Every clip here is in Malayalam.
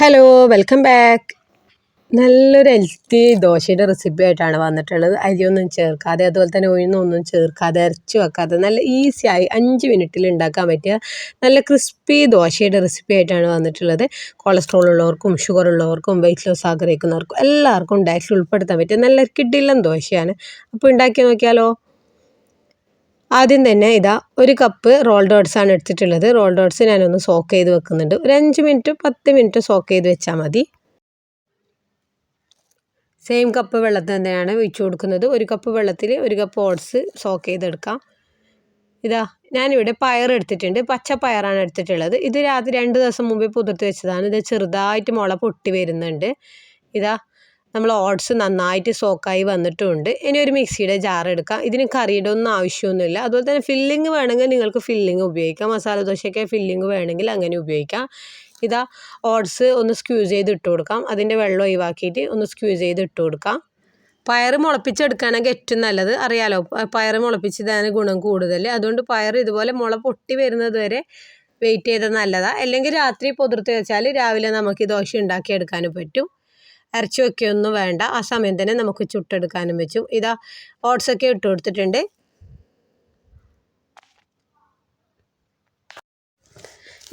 ഹലോ വെൽക്കം ബാക്ക് നല്ലൊരു ഹെൽത്തി ദോശയുടെ റെസിപ്പി ആയിട്ടാണ് വന്നിട്ടുള്ളത്. അരിയൊന്നും ചേർക്കാതെ അതുപോലെ തന്നെ ഉഴുന്നൊന്നും ചേർക്കാതെ അരച്ച് വെക്കാതെ നല്ല ഈസിയായി അഞ്ച് മിനിറ്റിൽ ഉണ്ടാക്കാൻ പറ്റിയ നല്ല ക്രിസ്പി ദോശയുടെ റെസിപ്പി ആയിട്ടാണ് വന്നിട്ടുള്ളത്. കൊളസ്ട്രോൾ ഉള്ളവർക്കും ഷുഗർ ഉള്ളവർക്കും വെയിറ്റ് ലോസ് ആഗ്രഹിക്കുന്നവർക്കും എല്ലാവർക്കും ഡയറ്റിൽ ഉൾപ്പെടുത്താൻ പറ്റിയ നല്ല കിഡിലൻ ദോശയാണ്. അപ്പോൾ ഉണ്ടാക്കി നോക്കിയാലോ? ആദ്യം തന്നെ ഇതാ ഒരു കപ്പ് റോൾഡ് ഓട്സ് ആണ് എടുത്തിട്ടുള്ളത്. റോൾഡ് ഓട്സ് ഞാനൊന്ന് സോക്ക് ചെയ്ത് വെക്കുന്നുണ്ട്. ഒരു അഞ്ച് മിനിറ്റ് പത്ത് മിനിറ്റ് സോക്ക് ചെയ്ത് വെച്ചാൽ മതി. സെയിം കപ്പ് വെള്ളത്തിൽ തന്നെയാണ് ഒഴിച്ചു കൊടുക്കുന്നത്. ഒരു കപ്പ് വെള്ളത്തിൽ ഒരു കപ്പ് ഓട്സ് സോക്ക് ചെയ്തെടുക്കാം. ഇതാ ഞാനിവിടെ പയർ എടുത്തിട്ടുണ്ട്. പച്ച പയറാണ് എടുത്തിട്ടുള്ളത്. ഇത് രാത്രി രണ്ട് ദിവസം മുമ്പേ പുതിർത്ത് വെച്ചതാണ്. ഇത് ചെറുതായിട്ട് മുള പൊട്ടി വരുന്നുണ്ട്. ഇതാ നമ്മൾ ഓട്സ് നന്നായിട്ട് സോക്കായി വന്നിട്ടുമുണ്ട് ഇനി ഒരു മിക്സിയുടെ ജാർ എടുക്കാം. ഇതിന് കറിയുടെ ഒന്നും ആവശ്യമൊന്നുമില്ല. അതുപോലെ തന്നെ ഫില്ലിങ് വേണമെങ്കിൽ നിങ്ങൾക്ക് ഫില്ലിങ് ഉപയോഗിക്കാം. മസാല ദോശയ്ക്ക് ഫില്ലിങ് വേണമെങ്കിൽ അങ്ങനെ ഉപയോഗിക്കാം. ഇതാ ഓട്സ് ഒന്ന് സ്ക്യൂസ് ചെയ്ത് ഇട്ട് കൊടുക്കാം. അതിന്റെ വെള്ളം ഒഴിവാക്കിയിട്ട് ഒന്ന് സ്ക്യൂസ് ചെയ്ത് ഇട്ട് കൊടുക്കാം. പയർ മുളപ്പിച്ചെടുക്കാനൊക്കെ ഏറ്റവും നല്ലത്. അറിയാലോ പയർ മുളപ്പിച്ചതാണ് ഗുണം കൂടുതൽ അതുകൊണ്ട് പയർ ഇതുപോലെ മുള പൊട്ടി വരുന്നത് വരെ വെയിറ്റ് ചെയ്തത് നല്ലതാണ് അല്ലെങ്കിൽ രാത്രി പൊതിർത്ത് വെച്ചാൽ രാവിലെ നമുക്ക് ദോശ ഉണ്ടാക്കിയെടുക്കാനും പറ്റും. അരച്ച് ഒന്നും വേണ്ട. ആ സമയം തന്നെ നമുക്ക് ചുട്ടെടുക്കാനും വെച്ചു. ഇതാ ഓട്സൊക്കെ ഇട്ട് കൊടുത്തിട്ടുണ്ട്.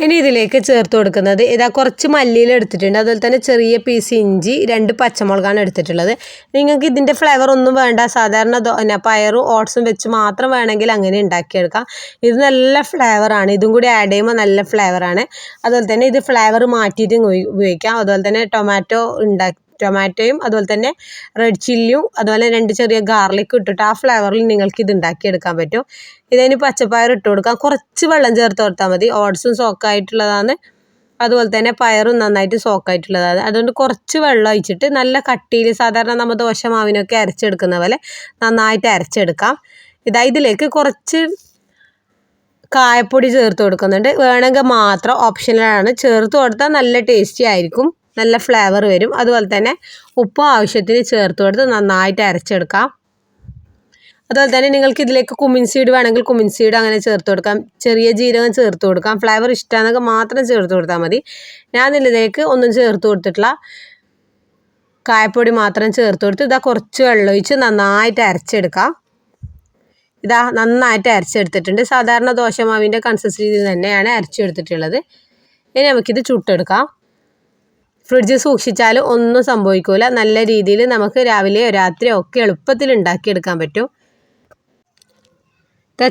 ഇനി ഇതിലേക്ക് ചേർത്ത് കൊടുക്കുന്നത് ഇതാ കുറച്ച് മല്ലിയിൽ എടുത്തിട്ടുണ്ട്. അതുപോലെ തന്നെ ചെറിയ പീസ് ഇഞ്ചി രണ്ട് പച്ചമുളകാണ് എടുത്തിട്ടുള്ളത്. നിങ്ങൾക്ക് ഇതിന്റെ ഫ്ലേവർ ഒന്നും വേണ്ട. സാധാരണ പിന്നെ പയറും ഓട്സും വെച്ച് മാത്രം വേണമെങ്കിൽ അങ്ങനെ ഉണ്ടാക്കിയെടുക്കാം. ഇത് നല്ല ഫ്ലേവറാണ് ഇതും കൂടി ആഡ് ചെയ്യുമ്പോൾ നല്ല ഫ്ലേവറാണ് അതുപോലെ തന്നെ ഇത് ഫ്ലേവർ മാറ്റിയിട്ട് ഉപയോഗിക്കാം. അതുപോലെ തന്നെ ടൊമാറ്റോ ഉണ്ടാക്കി ടൊമാറ്റോയും അതുപോലെ തന്നെ റെഡ് ചില്ലിയും അതുപോലെ രണ്ട് ചെറിയ ഗാർലിക്കും ഇട്ടിട്ട് ആ ഫ്ലേവറിൽ നിങ്ങൾക്ക് ഇത് ഉണ്ടാക്കിയെടുക്കാൻ പറ്റും. ഇതിന് പച്ചപ്പയർ ഇട്ട് കൊടുക്കാം. കുറച്ച് വെള്ളം ചേർത്ത് കൊടുത്താൽ മതി. ഓട്സും സോക്കായിട്ടുള്ളതാണ് അതുപോലെ തന്നെ പയറും നന്നായിട്ട് സോക്കായിട്ടുള്ളതാണ് അതുകൊണ്ട് കുറച്ച് വെള്ളം ഒഴിച്ചിട്ട് നല്ല കട്ടിയിൽ സാധാരണ നമ്മൾ ദോശ മാവിനൊക്കെ അരച്ചെടുക്കുന്ന പോലെ നന്നായിട്ട് അരച്ചെടുക്കാം. ഇതാ ഇതിലേക്ക് കുറച്ച് കായപ്പൊടി ചേർത്ത് കൊടുക്കുന്നുണ്ട്. വേണമെങ്കിൽ മാത്രം ഓപ്ഷനിലാണ് ചേർത്ത് കൊടുത്താൽ നല്ല ടേസ്റ്റി ആയിരിക്കും. നല്ല ഫ്ലേവർ വരും. അതുപോലെ തന്നെ ഉപ്പ് ആവശ്യത്തിന് ചേർത്ത് കൊടുത്ത് നന്നായിട്ട് അരച്ചെടുക്കാം. അതുപോലെ തന്നെ നിങ്ങൾക്ക് ഇതിലേക്ക് കുമിൻ സീഡ് വേണമെങ്കിൽ കുമിൻ സീഡ് അങ്ങനെ ചേർത്ത് കൊടുക്കാം. ചെറിയ ജീരകം ചേർത്ത് കൊടുക്കാം. ഫ്ലേവർ ഇഷ്ടമാണെന്നൊക്കെ മാത്രം ചേർത്ത് കൊടുത്താൽ മതി. ഞാൻ ഇതിലേക്ക് ഒന്നും ചേർത്ത് കൊടുത്തിട്ടില്ല. കായപ്പൊടി മാത്രം ചേർത്ത് കൊടുത്ത് ഇതാ കുറച്ച് വെള്ളം ഒഴിച്ച് നന്നായിട്ട് അരച്ചെടുക്കാം. ഇതാ നന്നായിട്ട് അരച്ചെടുത്തിട്ടുണ്ട്. സാധാരണ ദോശമാവിന്റെ കൺസിസ്റ്റൻസി തന്നെയാണ് അരച്ചെടുത്തിട്ടുള്ളത്. ഇനി നമുക്കിത് ചുട്ടെടുക്കാം. ഫ്രിഡ്ജിൽ സൂക്ഷിച്ചാൽ ഒന്നും സംഭവിക്കില്ല നല്ല രീതിയിൽ നമുക്ക് രാവിലെയോ രാത്രിയോ ഒക്കെ എളുപ്പത്തിൽ ഉണ്ടാക്കിയെടുക്കാൻ പറ്റും.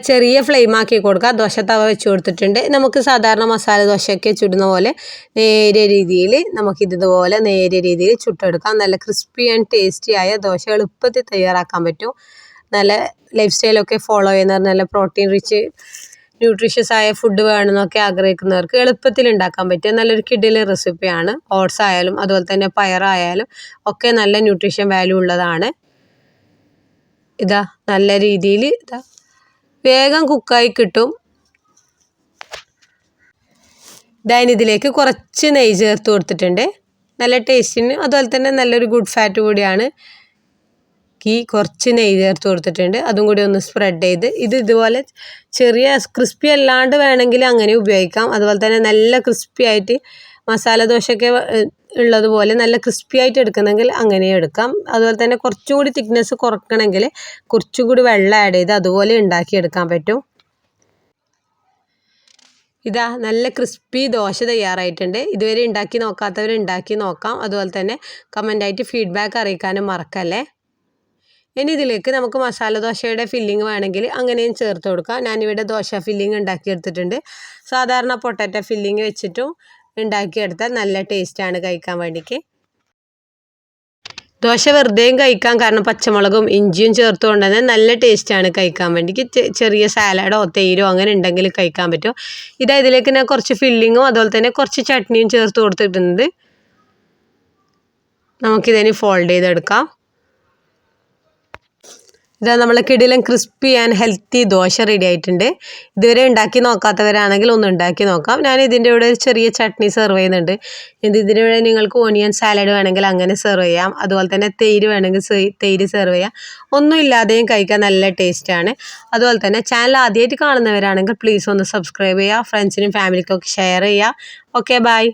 ചെറിയ ഫ്ലെയിം ആക്കി കൊടുക്കുക ദോശ തവ വെച്ച് കൊടുത്തിട്ടുണ്ട്. നമുക്ക് സാധാരണ മസാല ദോശയൊക്കെ ചുടുന്ന പോലെ നേരിയ രീതിയിൽ നമുക്കിതുപോലെ നേരിയ രീതിയിൽ ചുട്ടെടുക്കാം. നല്ല ക്രിസ്പി ആൻഡ് ടേസ്റ്റി ആയ ദോശ എളുപ്പത്തിൽ തയ്യാറാക്കാൻ പറ്റും. നല്ല ലൈഫ് സ്റ്റൈലൊക്കെ ഫോളോ ചെയ്യുന്നവർ നല്ല പ്രോട്ടീൻ റിച്ച് ന്യൂട്രീഷ്യസ് ആയ ഫുഡ് വേണമെന്നൊക്കെ ആഗ്രഹിക്കുന്നവർക്ക് എളുപ്പത്തിൽ ഉണ്ടാക്കാൻ പറ്റിയ നല്ലൊരു കിഡിലെ റെസിപ്പിയാണ് ഓട്സ് ആയാലും അതുപോലെ തന്നെ പയറായാലും ഒക്കെ നല്ല ന്യൂട്രീഷ്യൻ വാല്യൂ ഉള്ളതാണ്. ഇതാ നല്ല രീതിയിൽ ഇതാ വേഗം കുക്കായി കിട്ടും. ഇതായാലും ഇതിലേക്ക് കുറച്ച് നെയ്യ് ചേർത്ത് കൊടുത്തിട്ടുണ്ട്. നല്ല ടേസ്റ്റിന് അതുപോലെ തന്നെ നല്ലൊരു ഗുഡ് ഫാറ്റ് കൂടിയാണ്. ഈ കുറച്ച് നെയ്യ് ചേർത്ത് കൊടുത്തിട്ടുണ്ട്. അതും കൂടി ഒന്ന് സ്പ്രെഡ് ചെയ്ത് ഇത് ഇതുപോലെ ചെറിയ ക്രിസ്പി അല്ലാണ്ട് വേണമെങ്കിൽ അങ്ങനെ ഉപയോഗിക്കാം. അതുപോലെ തന്നെ നല്ല ക്രിസ്പി ആയിട്ട് മസാല ദോശയൊക്കെ ഉള്ളതുപോലെ നല്ല ക്രിസ്പി ആയിട്ട് എടുക്കണമെങ്കിൽ അങ്ങനെ എടുക്കാം. അതുപോലെ തന്നെ കുറച്ചും കൂടി തിക്നെസ് കുറക്കണമെങ്കിൽ കുറച്ചും കൂടി വെള്ളം ആഡ് ചെയ്ത് അതുപോലെ ഉണ്ടാക്കിയെടുക്കാൻ പറ്റും. ഇതാ നല്ല ക്രിസ്പി ദോശ തയ്യാറായിട്ടുണ്ട്. ഇതുവരെ ഉണ്ടാക്കി നോക്കാത്തവർ ഉണ്ടാക്കി നോക്കാം. അതുപോലെ തന്നെ കമന്റായിട്ട് ഫീഡ്ബാക്ക് അറിയിക്കാനും മറക്കല്ലേ. ഇനി ഇതിലേക്ക് നമുക്ക് മസാല ദോശയുടെ ഫില്ലിംഗ് വേണമെങ്കിൽ അങ്ങനെയും ചേർത്ത് കൊടുക്കാം. ഞാനിവിടെ ദോശ ഫില്ലിങ് ഉണ്ടാക്കിയെടുത്തിട്ടുണ്ട്. സാധാരണ പൊട്ടറ്റ ഫില്ലിങ് വെച്ചിട്ടും ഉണ്ടാക്കിയെടുത്താൽ നല്ല ടേസ്റ്റാണ് കഴിക്കാൻ വേണ്ടിക്ക്. ദോശ വെറുതെയും കഴിക്കാം. കാരണം പച്ചമുളകും ഇഞ്ചിയും ചേർത്തുകൊണ്ട് തന്നെ നല്ല ടേസ്റ്റാണ് കഴിക്കാൻ വേണ്ടിക്ക്. ചെറിയ സാലഡോ തൈരോ അങ്ങനെ ഉണ്ടെങ്കിൽ കഴിക്കാൻ പറ്റും. ഇതാ ഇതിലേക്ക് ഞാൻ കുറച്ച് ഫില്ലിങ്ങും അതുപോലെ തന്നെ കുറച്ച് ചട്നിയും ചേർത്ത് കൊടുത്തിട്ടുണ്ട്. നമുക്കിതിന് ഫോൾഡ് ചെയ്തെടുക്കാം. ഇതാ നമ്മൾ കിടിലം crispy and healthy dosa ready ആയിട്ടുണ്ട്. ഇതുവരെ ഉണ്ടാക്കി നോക്കാത്തവരാണെങ്കിൽ ഒന്ന് ഉണ്ടാക്കി നോക്കാം. ഞാൻ ഇതിന്റെ കൂടെ ഒരു ചെറിയ ചട്നി സെർവ് ചെയ്യുന്നുണ്ട്. ഇത് ഇതിന്റെ കൂടെ നിങ്ങൾക്ക് ഓണിയൻ സാലഡ് വേണമെങ്കിൽ അങ്ങനെ സെർവ് ചെയ്യാം. അതുപോലെ തന്നെ തൈര് വേണമെങ്കിൽ തൈര് സെർവ് ചെയ്യാം. ഒന്നും ഇല്ലാതെയും കഴിക്കാൻ നല്ല ടേസ്റ്റാണ് അതുപോലെ തന്നെ ചാനൽ ആദ്യമായിട്ട് കാണുന്നവരാണെങ്കിൽ പ്ലീസ് ഒന്ന് സബ്സ്ക്രൈബ് ചെയ്യുക. ഫ്രണ്ട്സിനും ഫാമിലിക്കും ഒക്കെ ഷെയർ ചെയ്യുക. Okay bye